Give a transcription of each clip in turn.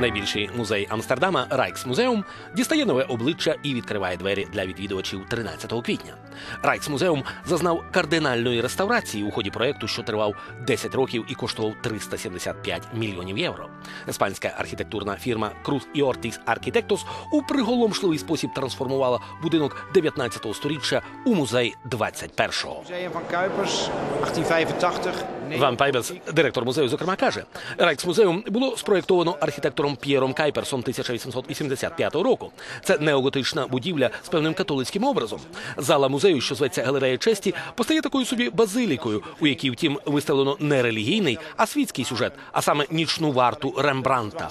Найбільший музей Амстердама Райксмузеум дістає нове обличчя і відкриває двері для відвідувачів 13 квітня. Райксмузеум зазнав кардинальної реставрації у ході проекту, що тривав 10 років і коштував 375 мільйонів євро. Іспанська архітектурна фірма Cruz і Ortiz Arquitectos у приголомшливий спосіб трансформувала будинок 19 століття у музей 21-го. Museum van Kuipers, 1885. Ван Пайбес, директор музею, зокрема каже, Райксмузеум було спроєктовано архітектором П'єром Кайперсом 1885 року. Це неоготична будівля з певним католицьким образом. Зала музею, що зветься Галерея честі, постає такою собі базилікою, у якій, втім, виставлено не релігійний, а світський сюжет, а саме нічну варту Рембранта.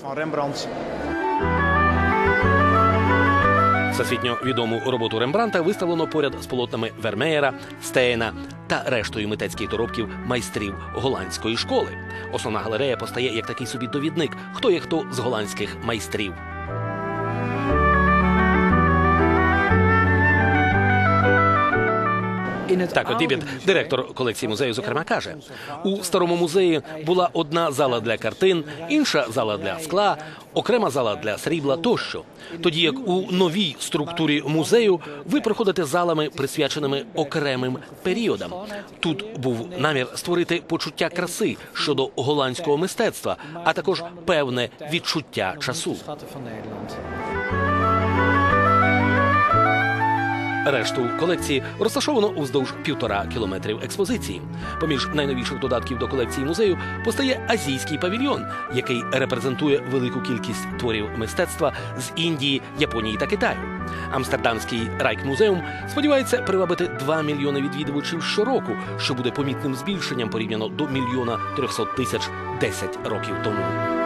Всесвітньо відому роботу Рембранта виставлено поряд з полотнами Вермеєра, Стеєна та рештою митецьких доробків майстрів голландської школи. Основна галерея постає як такий собі довідник, хто є хто з голландських майстрів. Так, Дібіт, директор колекції музею, зокрема, каже: у старому музеї була одна зала для картин, інша зала для скла, окрема зала для срібла тощо. Тоді як у новій структурі музею ви проходите залами, присвяченими окремим періодам. Тут був намір створити почуття краси щодо голландського мистецтва, а також певне відчуття часу. Решту колекції розташовано уздовж півтора кілометрів експозиції. Поміж найновіших додатків до колекції музею постає азійський павільйон, який репрезентує велику кількість творів мистецтва з Індії, Японії та Китаю. Амстердамський райк-музеум сподівається привабити 2 мільйони відвідувачів щороку, що буде помітним збільшенням порівняно до мільйона 300 тисяч 10 років тому.